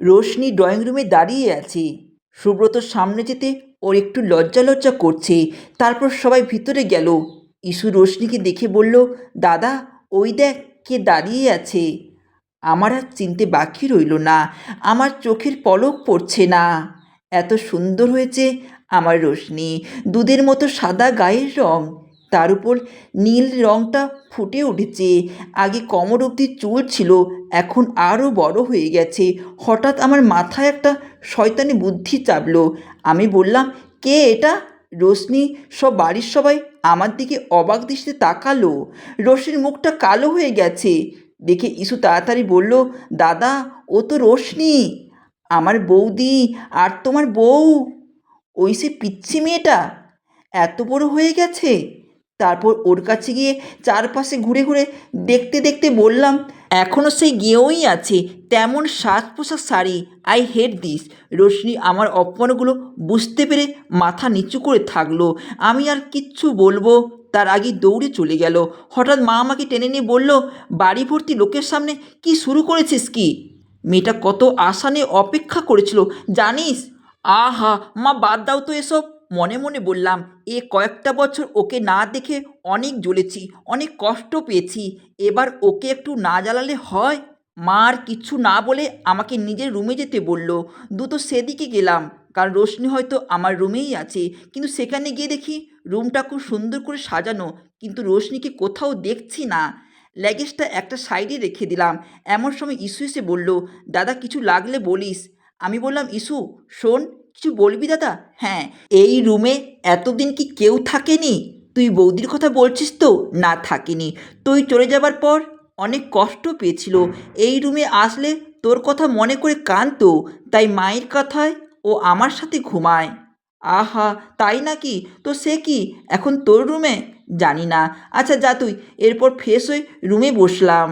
Roshni drawing রুমে দাঁড়িয়ে আছে। সুব্রতর সামনে যেতে ওর একটু লজ্জা লজ্জা করছে। তারপর সবাই ভিতরে গেল। ইসু রোশনিকে দেখে বলল, দাদা, ওই দেখ কে দাঁড়িয়ে আছে। আমার আর চিনতে বাকি রইল না। আমার চোখের পলক পড়ছে না। এত সুন্দর হয়েছে আমার রোশনি। দুধের মতো সাদা গায়ের রং। তার উপর নীল রংটা ফুটে উঠেছে। আগে কোমর অবধি চুল ছিল, এখন আরও বড় হয়ে গেছে। হঠাৎ আমার মাথায় একটা শয়তানি বুদ্ধি চাপলো। আমি বললাম, কে এটা? রোশনি, সব বাড়ির সবাই আমার দিকে অবাক দৃষ্টিতে তাকালো। রোশনির মুখটা কালো হয়ে গেছে। দেখে ইসু তাড়াতাড়ি বলল, দাদা, ও তো রোশনি। আমার বৌদি আর তোমার বউ। ওই সে পিচ্ছি মেয়েটা এত বড় হয়ে গেছে। তারপর ওর কাছে গিয়ে চারপাশে ঘুরে ঘুরে দেখতে দেখতে বললাম এখনও সেই গিয়েওই আছে, তেমন সাজ পোশাক sari, I hate this. Roshni আমার অপমানগুলো বুঝতে পেরে মাথা নিচু করে থাকল। আমি আর কিচ্ছু বলব, তার আগে দৌড়ে চলে গেল। হঠাৎ মা আমাকে টেনে নিয়ে বলল, বাড়ি ভর্তি লোকের সামনে কি শুরু করেছিস কি? মেয়েটা কত আশা নিয়ে অপেক্ষা করেছিল, জানিস? আহা, মা বাদ দাও তো এসব। মনে মনে বললাম, এ কয়েকটা বছর ওকে না দেখে অনেক জ্বলেছি, অনেক কষ্ট পেয়েছি। এবার ওকে একটু না জ্বালালে হয়? মার কিচ্ছু না বলে আমাকে নিজের রুমে যেতে বলল। দ্রুত সেদিকে গেলাম, কারণ রোশনি হয়তো আমার রুমেই আছে। কিন্তু সেখানে গিয়ে দেখি রুমটা খুব সুন্দর করে সাজানো, কিন্তু রোশনিকে কোথাও দেখছি না। ল্যাগেজটা একটা সাইডে রেখে দিলাম। এমন সময় ইস্যু এসে বলল, দাদা, কিছু লাগলে বলিস। আমি বললাম ইস্যু শোন কিছু বলবি দাদা? হ্যাঁ এই রুমে এতদিন কি কেউ থাকেনি? তুই বৌদির কথা বলছিস তো, না থাকিনি। তুই চলে যাবার পর অনেক কষ্ট পেয়েছিল। এই রুমে আসলে তোর কথা মনে করে কাঁদতো, তাই মায়ের কথায় ও আমার সাথে ঘুমায়। আহা, তাই নাকি? তো সে কি এখন তোর রুমে? জানি না। আচ্ছা যা তুই, এরপর ফ্রেশ হয়ে রুমে বসলাম।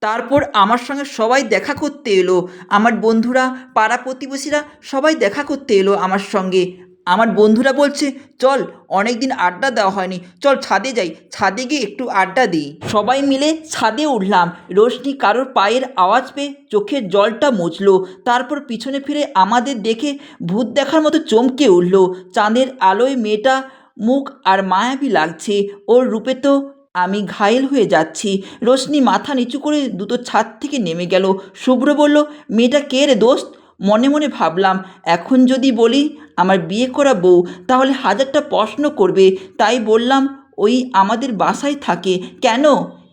তারপর আমার সঙ্গে সবাই দেখা করতে এলো। আমার বন্ধুরা, পাড়া প্রতিবেশীরা সবাই দেখা করতে এলো আমার সঙ্গে। আমার বন্ধুরা বলছে, চল অনেক দিন আড্ডা দেওয়া হয়নি। চল ছাদে যাই। ছাদে গিয়ে একটু আড্ডা দিই। সবাই মিলে ছাদে উঠলাম। রোশনি কারোর পায়ের আওয়াজ পেয়ে চোখের জলটা মুছলো। তারপর পিছনে ফিরে আমাদের দেখে ভূত দেখার মতো চমকে উঠল। চাঁদের আলোয় মেয়েটা মুখ আর মায়াবী লাগছে। ওর রূপে তো আমি ঘায়েল হয়ে যাচ্ছি। রোশনি মাথা নিচু করে দুটো ছাদ থেকে নেমে গেল। শুভ্র বলল, মেয়েটা কে রে দোস্ত? মনে মনে ভাবলাম, এখন যদি বলি আমার বিয়ে করা বউ, তাহলে হাজারটা প্রশ্ন করবে। তাই বললাম, ওই আমাদের বাসায় থাকে। কেন?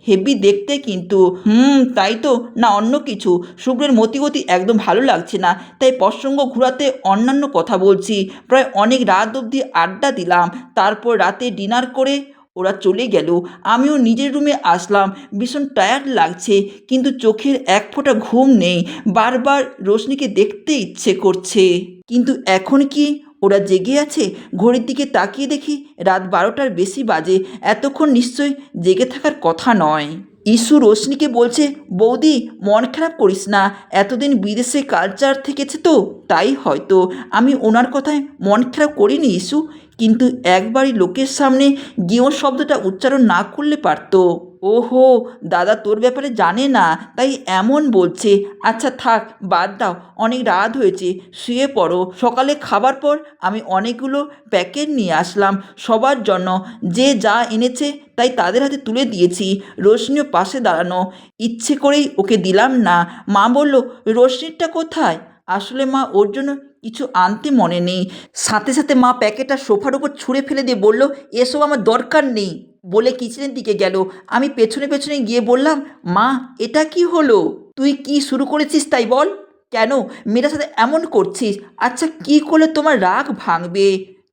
হেভি দেখতে কিন্তু। হুম, তাই তো, না অন্য কিছু। শুভ্রের মতিগতি একদম ভালো লাগছে না। তাই প্রসঙ্গ ঘুরাতে অন্যান্য কথা বলছি। প্রায় অনেক রাত অবধি আড্ডা দিলাম। তারপর রাতে ডিনার করে ওরা চলে গেল। আমিও নিজের রুমে আসলাম। ভীষণ টায়ার্ড লাগছে, কিন্তু চোখের এক ফোঁটা ঘুম নেই। বারবার রোশনিকে দেখতে ইচ্ছে করছে। কিন্তু এখন কি ওরা জেগে আছে? ঘড়ির দিকে তাকিয়ে দেখি রাত বারোটার বেশি বাজে। এতক্ষণ নিশ্চয়ই জেগে থাকার কথা নয়। ইস্যু রোশনিকে বলছে, বৌদি, মন খারাপ করিস না। এতদিন বিদেশে কালচার থেকেছে তো, তাই হয়তো। আমি ওনার কথায় মন খারাপ করিনি ইস্যু কিন্তু একবারই লোকের সামনে গিয়েও শব্দটা উচ্চারণ না করলে পারতো। ওহো, দাদা তোর ব্যাপারে জানে না, তাই এমন বলছে। আচ্ছা থাক, বাদ দাও, অনেক রাত হয়েছে, শুয়ে পড়ো। সকালে খাবার পর আমি অনেকগুলো প্যাকেট নিয়ে আসলাম সবার জন্য। যে যা এনেছে তাই তাদের হাতে তুলে দিয়েছি। রোশনিও পাশে দাঁড়ানো। ইচ্ছে করেই ওকে দিলাম না। মা বলল, রোশনিরটা কোথায়? আসলে মা, ওর জন্য কিছু আনতে মনে নেই। সাথে সাথে মা প্যাকেটটা সোফার উপর ছুঁড়ে ফেলে দিয়ে বলল, এসব আমার দরকার নেই। বলে কিচেনের দিকে গেল। আমি পেছনে পেছনে গিয়ে বললাম, মা, এটা কি হলো? তুই কি শুরু করেছিস তাই বল? কেন? মেয়েটার সাথে এমন করছিস? আচ্ছা কি করলে তোমার রাগ ভাঙবে?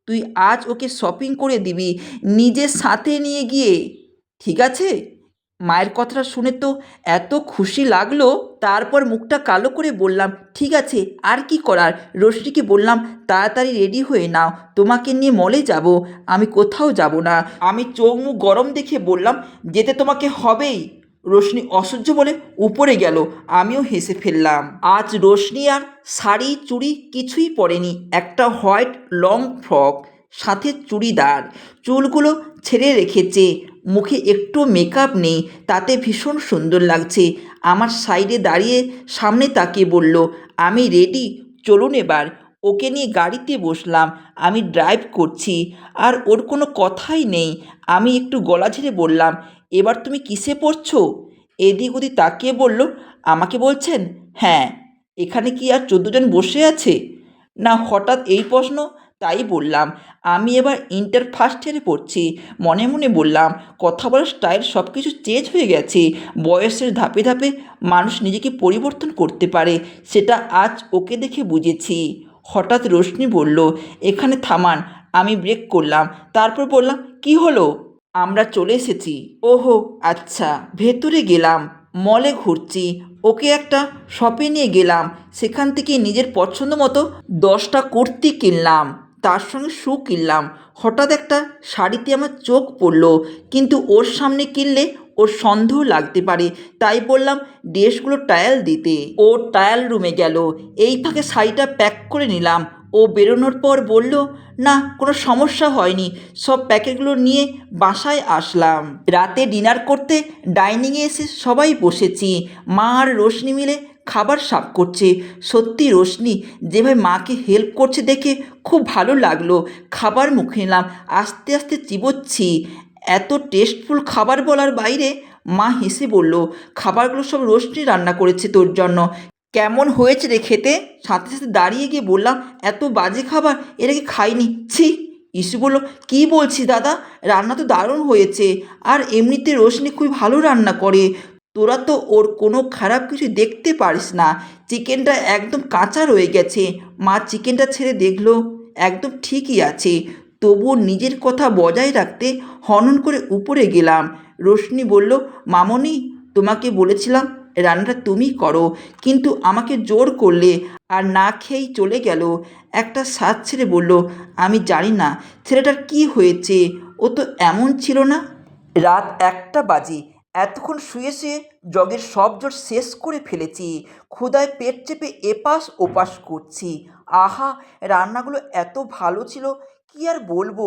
তুই আজ ওকে শপিং করে দিবি, নিজের সাথে নিয়ে গিয়ে। ঠিক আছে? মায়ের কথাটা শুনে তো এত খুশি লাগল, তারপর মুখটা কালো করে বললাম, ঠিক আছে, আর কি করার? রোশনিকে বললাম, তাড়াতাড়ি রেডি হয়ে নাও, তোমাকে নিয়ে মলে যাব, আমি কোথাও যাব না। আমি চোখ মুখ গরম দেখে বললাম, যেতে তোমাকে হবেই। রোশনি অসহ্য বলে উপরে গেল, আমিও হেসে ফেললাম। আজ রোশনি আর শাড়ি চুড়ি কিছুই পরেনি, একটা হোয়াইট লং ফ্রক। সাথে চুড়িদার। চুলগুলো ছেড়ে রেখেছে। মুখে একটু মেকআপ নেই, তাতে ভীষণ সুন্দর লাগছে। আমার সাইডে দাঁড়িয়ে সামনে তাকিয়ে বলল, আমি রেডি চলুন এবার। ওকে নিয়ে গাড়িতে বসলাম, আমি ড্রাইভ করছি। আর ওর কোনো কথাই নেই। আমি একটু গলা ঝেড়ে বললাম, এবার তুমি কিসে পড়ছো? এদিক ওদিক তাকিয়ে বলল, আমাকে বলছেন হ্যাঁ এখানে কি আর চোদ্দ জন বসে আছে? না, হঠাৎ এই প্রশ্ন তাই বললাম, আমি এবার ইন্টার ফার্স্ট ইয়ারে পড়ছি। মনে মনে বললাম, কথা বলার স্টাইল সব কিছু চেঞ্জ হয়ে গেছে। বয়সের ধাপে ধাপে মানুষ নিজেকে পরিবর্তন করতে পারে, সেটা আজ ওকে দেখে বুঝেছি। হঠাৎ রোশনি বলল, এখানে থামান, আমি ব্রেক করলাম। তারপর বললাম, কি হলো? আমরা চলে এসেছি। ওহো আচ্ছা ভেতরে গেলাম মলে ঘুরছি। ওকে একটা শপে নিয়ে গেলাম। সেখান থেকে নিজের পছন্দ মতো দশটা কুর্তি কিনলাম। তার সঙ্গে শু কিনলাম। হঠাৎ একটা শাড়িতে আমার চোখ পড়ল, কিন্তু ওর সামনে কিনলে ওর সন্দেহ লাগতে পারে। তাই বললাম, ড্রেসগুলো টায়াল দিতে। ও টায়াল রুমে গেল। এই ফাঁকে শাড়িটা প্যাক করে নিলাম। ও বেরোনোর পর বলল, না, কোনো সমস্যা হয়নি। সব প্যাকেটগুলো নিয়ে বাসায় আসলাম। রাতে ডিনার করতে ডাইনিংয়ে এসে সবাই বসেছি। মা আর রোশনি মিলে খাবার সাফ করছে। সত্যি রোশনি, যেভাবে মাকে হেল্প করছে দেখে খুব ভালো লাগল। খাবার মুখে নিলাম আস্তে আস্তে চিবোচ্ছি। এত টেস্টফুল খাবার বলার বাইরে মা হেসে বলল, খাবারগুলো সব রোশনি রান্না করেছে তোর জন্য। কেমন হয়েছে রে খেতে? সাথে সাথে দাঁড়িয়ে গিয়ে বললাম, এত বাজে খাবার এটা কি খাইনি ছি, ইসু বলল, কী বলছি দাদা? রান্না তো দারুণ হয়েছে। আর এমনিতে রোশনি খুবই ভালো রান্না করে। তোরা তো ওর কোনো খারাপ কিছু দেখতে পারিস না। চিকেনটা একদম কাঁচা রয়ে গেছে। মা চিকেনটা ছেড়ে দেখল, একদম ঠিকই আছে। তবুও নিজের কথা বজায় রাখতে হনন করে উপরে গেলাম। রোশনি বলল, মামনি, তোমাকে বলেছিলাম রান্নাটা তুমি করো, কিন্তু আমাকে জোর করলে আর না খেয়েই চলে গেল। একটা সাজ ছেড়ে বলল, আমি জানি না ছেলেটার কি হয়েছে, ও তো এমন ছিল না? রাত একটা বাজে। এতক্ষণ শুয়ে শুয়ে জগের সব জোর শেষ করে ফেলেছি। ক্ষুদায় পেট চেপে এপাশ ওপাশ করছি। আহা, রান্নাগুলো এত ভালো ছিল, কি আর বলব?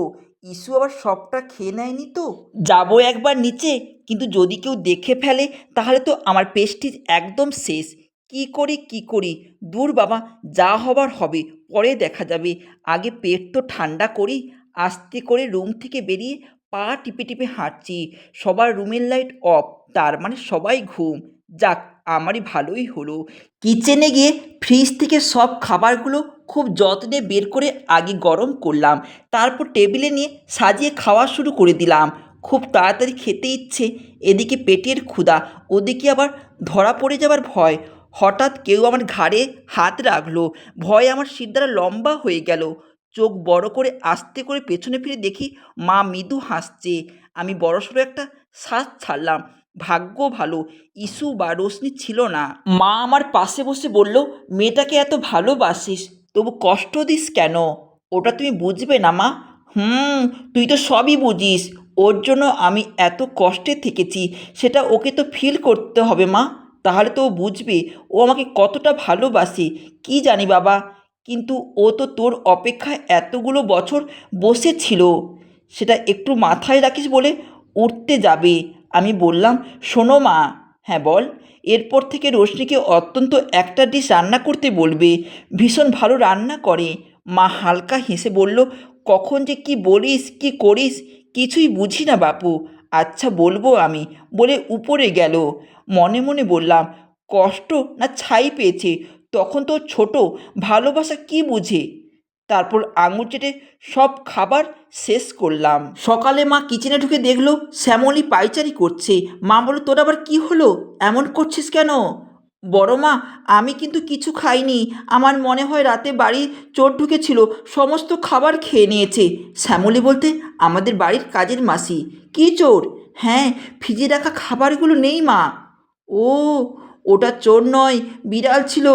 ইস্যু আবার সবটা খেয়ে নেয়নি তো? যাব একবার নিচে, কিন্তু যদি কেউ দেখে ফেলে, তাহলে তো আমার পেস্টিজ একদম শেষ। কি করি কি করি? দূর বাবা, যা হবার হবে, পরে দেখা যাবে। আগে পেট তো ঠান্ডা করি, আস্তে করে রুম থেকে বেরিয়ে পা টিপে টিপে হাঁটছি, সবার রুমের লাইট অফ তার মানে সবাই ঘুম। যাক, আমারই ভালোই হলো। কিচেনে গিয়ে ফ্রিজ থেকে সব খাবারগুলো খুব যত্নে বের করে আগে গরম করলাম, তারপর টেবিলে নিয়ে সাজিয়ে খাওয়া শুরু করে দিলাম। খুব তাড়াতাড়ি খেতে ইচ্ছে, এদিকে পেটের ক্ষুধা, ওদিকে আবার ধরা পড়ে যাবার ভয়। হঠাৎ কেউ আমার ঘাড়ে হাত রাখল, ভয়ে আমার সিদ্ধারা লম্বা হয়ে গেল। চোখ বড় করে আস্তে করে পেছনে ফিরে দেখি মা মৃদু হাসছে। আমি বড়সড় একটা শ্বাস ছাড়লাম। ভাগ্য ভালো ইস্যু বা রোশনি ছিল না। মা আমার পাশে বসে বলল, মেয়েটাকে এত ভালোবাসিস, তবু কষ্ট দিস কেন? ওটা তুমি বুঝবে না মা। হুম, তুই তো সবই বুঝিস। ওর জন্য আমি এত কষ্টে থেকেছি, সেটা ওকে তো ফিল করতে হবে মা। তাহলে তো ও বুঝবে, ও আমাকে কতটা ভালোবাসে। কি জানি বাবা কিন্তু ও তো তোর অপেক্ষায় এতগুলো বছর বসেছিল। সেটা একটু মাথায় রাখিস বলে উঠতে যাবে, আমি বললাম। শোনো মা। হ্যাঁ বল। এরপর থেকে রশ্মিকে অত্যন্ত একটা ডিশ রান্না করতে বলবে। ভীষণ ভালো রান্না করে। মা হালকা হেসে বলল, কখন যে কি বলিস, কি করিস, কিছুই বুঝি না বাপু। আচ্ছা বলব আমি বলে উপরে গেল। মনে মনে বললাম, কষ্ট না ছাই পেয়েছে? তখন তো ছোট, ভালোবাসা কি বুঝে? তারপর আঙুল চেটে সব খাবার শেষ করলাম। সকালে মা কিচেনে ঢুকে দেখল, শ্যামলি পাইচারি করছে। মা বলল, তোর আবার কি হলো? এমন করছিস কেন? বড় মা, আমি কিন্তু কিছু খাইনি। আমার মনে হয় রাতে বাড়ি চোর ঢুকেছিল, সমস্ত খাবার খেয়ে নিয়েছে। শ্যামলি বলতে, আমাদের বাড়ির কাজের মাসি। কি চোর? হ্যাঁ ফ্রিজে রাখা খাবারগুলো নেই মা। ও ওটা চোর নয়, বিড়াল ছিল।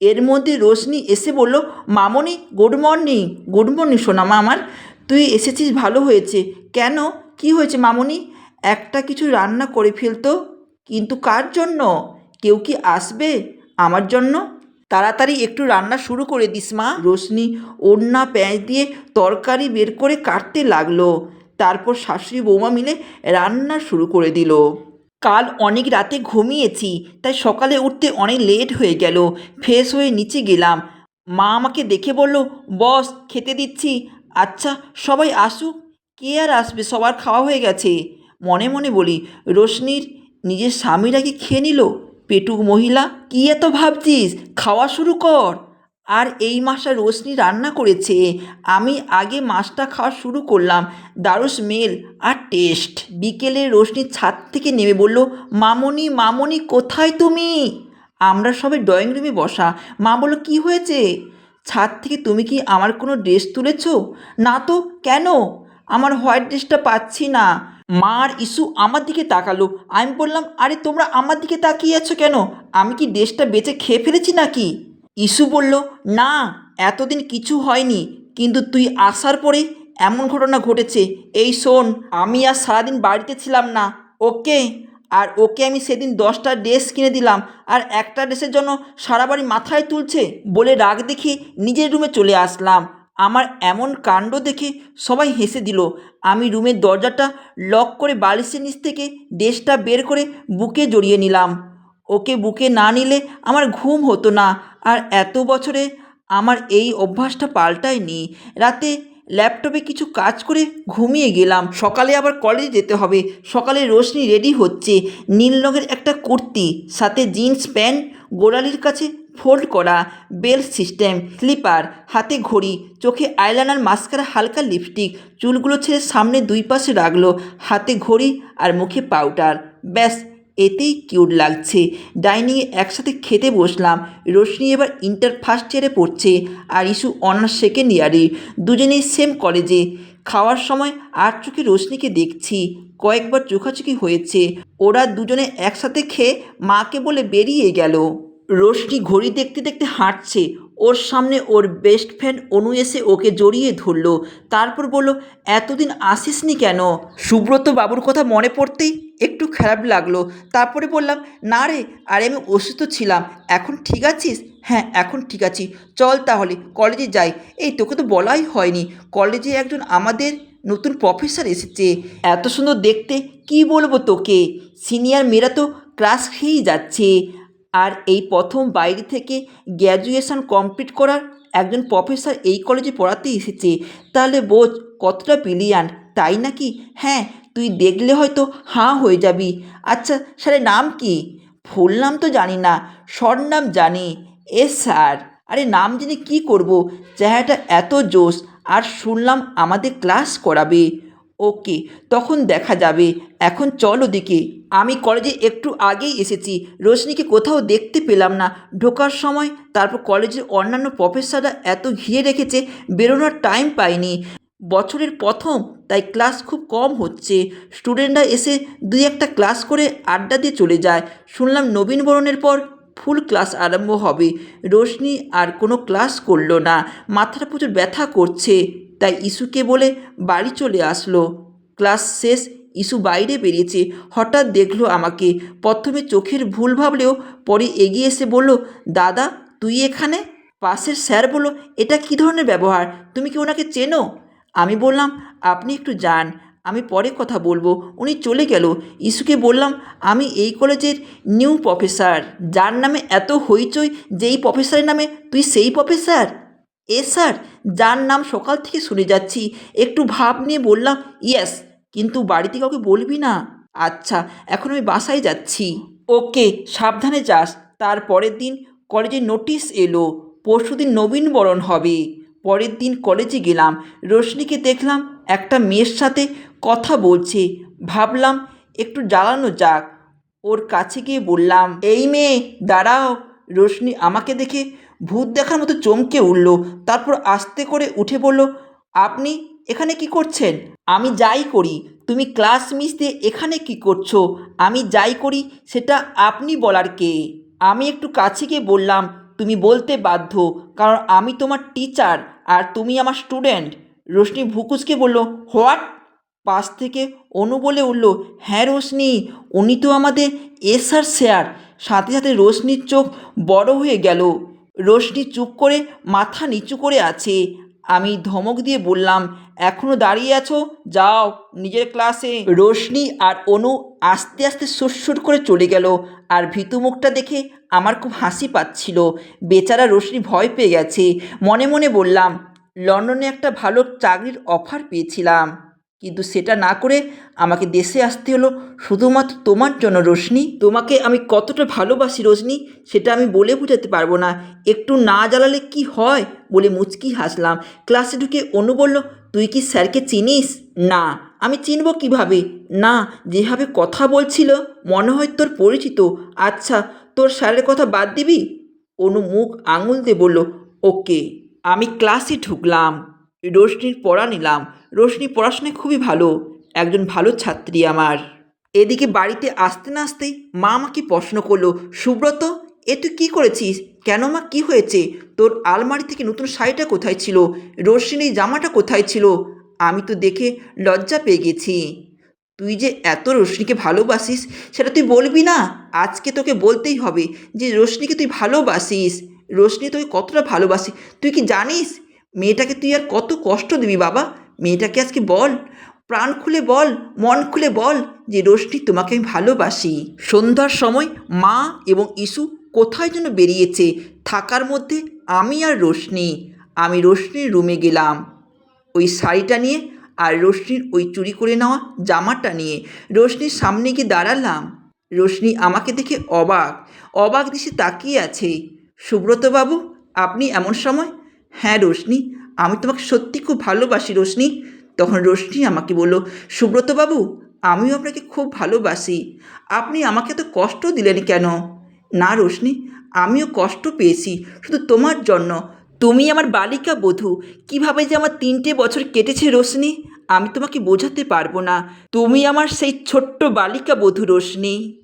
এর মধ্যে রোশনি এসে বলল, মামনি গুড মর্নিং গুড মর্নিং সোনামা আমার তুই এসেছিস, ভালো হয়েছে। কেন? কি হয়েছে মামনি? একটা কিছু রান্না করে ফেলতো কিন্তু কার জন্য? কেউ কি আসবে আমার জন্য? তাড়াতাড়ি একটু রান্না শুরু করে দিস, মা। রোশনি ওড়না প্যাঁচ দিয়ে তরকারি বের করে কাটতে লাগল। তারপর শাশুড়ি বৌমা মিলে রান্না শুরু করে দিল। কাল অনেক রাতে ঘুমিয়েছি, তাই সকালে উঠতে অনেক লেট হয়ে গেল। ফ্রেশ হয়ে নিচে গেলাম। মা আমাকে দেখে বলল, বস, খেতে দিচ্ছি। আচ্ছা সবাই আসুক। কে আর আসবে? সবার খাওয়া হয়ে গেছে। মনে মনে বলি, রোশনির নিজের স্বামীরা কি খেয়ে নিল? পেটুক মহিলা, কি এত ভাবছিস? খাওয়া শুরু কর। আর এই মাসটা রোশনি রান্না করেছে। আমি আগে মাছটা খাওয়া শুরু করলাম। দারুণ স্মেল আর টেস্ট। বিকেলে রোশনি ছাদ থেকে নেমে বলল, মামনি মামনি, কোথায় তুমি? আমরা সবাই ড্রয়িং রুমে বসা। মা বলল, কি হয়েছে? ছাদ থেকে তুমি কি আমার কোনো ড্রেস তুলেছ? না তো, কেন? আমার হোয়াইট ড্রেসটা পাচ্ছি না। মার ইস্যু আমার দিকে তাকালো। আমি বললাম, আরে, তোমরা আমার দিকে তাকিয়ে আছো কেন? আমি কি ড্রেসটা বেঁচে খেয়ে ফেলেছি নাকি? ইস্যু বলল, না, এতদিন কিছু হয়নি, কিন্তু তুই আসার পরে এমন ঘটনা ঘটেছে। এই শোন, আমি আর সারাদিন বাড়িতে ছিলাম না। ওকে, আর ওকে আমি সেদিন দশটা ড্রেস কিনে দিলাম, আর একটা ড্রেসের জন্য সারা বাড়ি মাথায় তুলছে বলে রাগ দেখে নিজের রুমে চলে আসলাম। আমার এমন কাণ্ড দেখে সবাই হেসে দিল। আমি রুমের দরজাটা লক করে বালিশের নিচ থেকে ড্রেসটা বের করে বুকে জড়িয়ে নিলাম। ওকে বুকে না নিলে আমার ঘুম হতো না। আর এত বছরে আমার এই অভ্যাসটা পাল্টায়নি। রাতে ল্যাপটপে কিছু কাজ করে ঘুমিয়ে গেলাম। সকালে আবার কলেজে যেতে হবে। সকালে রোশনি রেডি হচ্ছে। নীল রঙের একটা কুর্তি, সাথে জিন্স প্যান্ট, গোড়ালির কাছে ফোল্ড করা বেল্ট সিস্টেম, স্লিপার, হাতে ঘড়ি, চোখে আইলাইনার, মাস্কারা, হালকা লিপস্টিক, চুলগুলো ছেড়ে সামনে দুই পাশে রাখল, হাতে ঘড়ি আর মুখে পাউডার। ব্যাস এতেই কিউট লাগছে। ডাইনিংয়ে একসাথে খেতে বসলাম। রোশনি এবার ইন্টার ফার্স্ট ইয়ারে পড়ছে আর ইস্যু অনার্স সেকেন্ড ইয়ারে। দুজনেই সেম কলেজে। খাওয়ার সময় আর চোখে রোশনিকে দেখছি। কয়েকবার চোখাচোখি হয়েছে। ওরা দুজনে একসাথে খেয়ে মাকে বলে বেরিয়ে গেল। রোশনি ঘড়ি দেখতে দেখতে হাঁটছে। ওর সামনে ওর বেস্ট ফ্রেন্ড অনু এসে ওকে জড়িয়ে ধরলো। তারপর বলল, এতদিন আসিসনি কেন? সুব্রত বাবুর কথা মনে পড়তেই একটু খারাপ লাগল। তারপরে বললাম, না রে, আরে আমি অসুস্থ ছিলাম। এখন ঠিক আছিস? হ্যাঁ এখন ঠিক আছি। চল তাহলে কলেজে যাই। এই তোকে তো বলাই হয়নি। কলেজে একজন আমাদের নতুন প্রফেসর এসেছে। এত সুন্দর দেখতে, কি বলব তোকে? সিনিয়র মেয়েরা তো ক্লাস খেয়েই যাচ্ছে। আর এই প্রথম বাইরে থেকে গ্র্যাজুয়েশন কমপ্লিট করার একজন প্রফেসর এই কলেজে পড়াতে এসেছে। তাহলে বোঝ, কতটা ব্রিলিয়ান্ট তাই নাকি? হ্যাঁ তুই দেখলে হয়তো হাঁ হয়ে যাবি। আচ্ছা স্যারের নাম কি? ফুল নাম তো জানি না শর্ট নাম জানি। এ স্যার, আরে নাম জেনে কী করব? চেহারাটা এত জোশ, আর শুনলাম আমাদের ক্লাস করাবে। ওকে, তখন দেখা যাবে। এখন চল ওদিকে। আমি কলেজে একটু আগেই এসেছি। রোশনিকে কোথাও দেখতে পেলাম না। ঢোকার সময় তারপর কলেজের অন্যান্য প্রফেসররা এত ঘিরে রেখেছে, বেরোনোর টাইম পাইনি। বছরের প্রথম, তাই ক্লাস খুব কম হচ্ছে। স্টুডেন্টরা এসে দুই একটা ক্লাস করে আড্ডা দিয়ে চলে যায়। শুনলাম নবীনবরণের পর ফুল ক্লাস আরম্ভ হবে। রোশনি আর কোনো ক্লাস করল না। মাথাটা প্রচুর ব্যথা করছে। তাই ইস্যুকে বলে বাড়ি চলে আসলো। ক্লাস শেষ ইস্যু বাইরে বেরিয়েছে। হঠাৎ দেখল আমাকে। প্রথমে চোখের ভুল ভাবলেও পরে এগিয়ে এসে বলল, দাদা, তুই এখানে? পাশের স্যার বলল, এটা কী ধরনের ব্যবহার? তুমি কি ওনাকে চেনো আমি বললাম, আপনি একটু যান, আমি পরে কথা বলব উনি চলে গেল। ইস্যুকে বললাম, আমি এই কলেজের নিউ প্রফেসর। যার নামে এত হইচই, যেই প্রফেসরের নামে তুই সেই প্রফেসর? এ স্যার, যার নাম সকাল থেকে শুনে যাচ্ছি। একটু ভাব নিয়ে বললাম, ইয়েস, কিন্তু বাড়িতে কাউকে বলবি না? আচ্ছা এখন আমি বাসায় যাচ্ছি। ওকে, সাবধানে যাস। তার পরের দিন কলেজে নোটিশ এলো, পরশুদিন নবীনবরণ হবে। পরের দিন কলেজে গেলাম, রোশনিকে দেখলাম একটা মেয়ের সাথে কথা বলছে। ভাবলাম, একটু জ্বালানো যাক। ওর কাছে গিয়ে বললাম, এই মেয়ে, দাঁড়াও। রোশনি আমাকে দেখে ভূত দেখার মতো চমকে উঠল, তারপর আস্তে করে উঠে বলল, আপনি এখানে কি করছেন? আমি যাই করি। তুমি ক্লাস মিস দিয়ে এখানে কি করছ? আমি যাই করি, সেটা আপনি বলার কে? আমি একটু কাছে গিয়ে বললাম, তুমি বলতে বাধ্য, কারণ আমি তোমার টিচার আর তুমি আমার স্টুডেন্ট। রোশনি ভুকুসকে বলল, হোয়াট? পাশ থেকে অনু বলে উঠল হ্যাঁ রোশনি, উনি তো আমাদের এসআর স্যার। সাথে সাথে রোশনির চোখ বড় হয়ে গেল। রোশনি চুপ করে মাথা নিচু করে আছে। আমি ধমক দিয়ে বললাম এখনও দাঁড়িয়ে আছো? যাও, নিজের ক্লাসে। রোশনি আর অনু আস্তে আস্তে সুরসুর করে চলে গেল, আর ভীতু মুখটা দেখে আমার খুব হাসি পাচ্ছিল। বেচারা রোশনি ভয় পেয়ে গেছে। মনে মনে বললাম, লন্ডনে একটা ভালো চাকরির অফার পেয়েছিলাম। কিন্তু সেটা না করে আমাকে দেশে আসতে হলো। শুধুমাত্র তোমার জন্য রোশনি। তোমাকে আমি কতটা ভালোবাসি রোশনি, সেটা আমি বলে বোঝাতে পারব না। একটু না জ্বালালে কি হয় বলে মুচকি হাসলাম। ক্লাসে ঢুকে অনু বলল, তুই কি স্যারকে চিনিস? না। আমি চিনব কীভাবে? না। যেভাবে কথা বলছিল, মনে হয় তোর পরিচিত। আচ্ছা তোর স্যারের কথা বাদ দিবি? অনু মুখ আঙুল দিয়ে বলল, ওকে। আমি ক্লাসে ঢুকলাম। রোশনির পড়া নিলাম। রোশনি পড়াশোনায় খুবই ভালো। একজন ভালো ছাত্রী আমার। এদিকে বাড়িতে আসতে না আসতেই মা আমাকে প্রশ্ন করল, সুব্রত, এ তুই কী করেছিস? কেন মা, কী হয়েছে? তোর আলমারি থেকে নতুন শাড়িটা কোথায় ছিল? রোশনির এই জামাটা কোথায় ছিল? আমি তো দেখে লজ্জা পেয়ে গেছি। তুই যে এত রোশনিকে ভালোবাসিস, সেটা তুই বলবি না? আজকে তোকে বলতেই হবে যে, রোশনিকে তুই ভালোবাসিস। রোশনি তোকে কতটা ভালোবাসি, তুই কি জানিস? মেয়েটাকে তুই আর কত কষ্ট দিবি বাবা? মেয়েটাকে আজকে বল, প্রাণ খুলে বল, মন খুলে বল যে রোশনি তোমাকে আমি ভালোবাসি। সন্ধ্যার সময় মা এবং ইসু কোথায় যেন বেরিয়েছে? থাকার মধ্যে আমি আর রোশনি। আমি রোশনির রুমে গেলাম। ওই শাড়িটা নিয়ে আর রোশনির ওই চুরি করে নেওয়া জামাটা নিয়ে। রোশনির সামনে গিয়ে দাঁড়ালাম। রোশনি আমাকে দেখে অবাক। অবাক দিশে তাকিয়ে আছে। সুব্রতবাবু, আপনি এমন সময়? হ্যাঁ রোশনি আমি তোমাকে সত্যি খুব ভালোবাসি রোশনি। তখন রোশনি আমাকে বলল সুব্রতবাবু আমিও আপনাকে খুব ভালোবাসি। আপনি আমাকে তো কষ্ট দিলেন কেন? না রোশনি, আমিও কষ্ট পেয়েছি, শুধু তোমার জন্য। তুমি আমার বালিকা বধূ, কীভাবে যে আমার তিনটে বছর কেটেছে রোশনি, আমি তোমাকে বোঝাতে পারব না। তুমি আমার সেই ছোট্ট বালিকা বধূ রোশনি।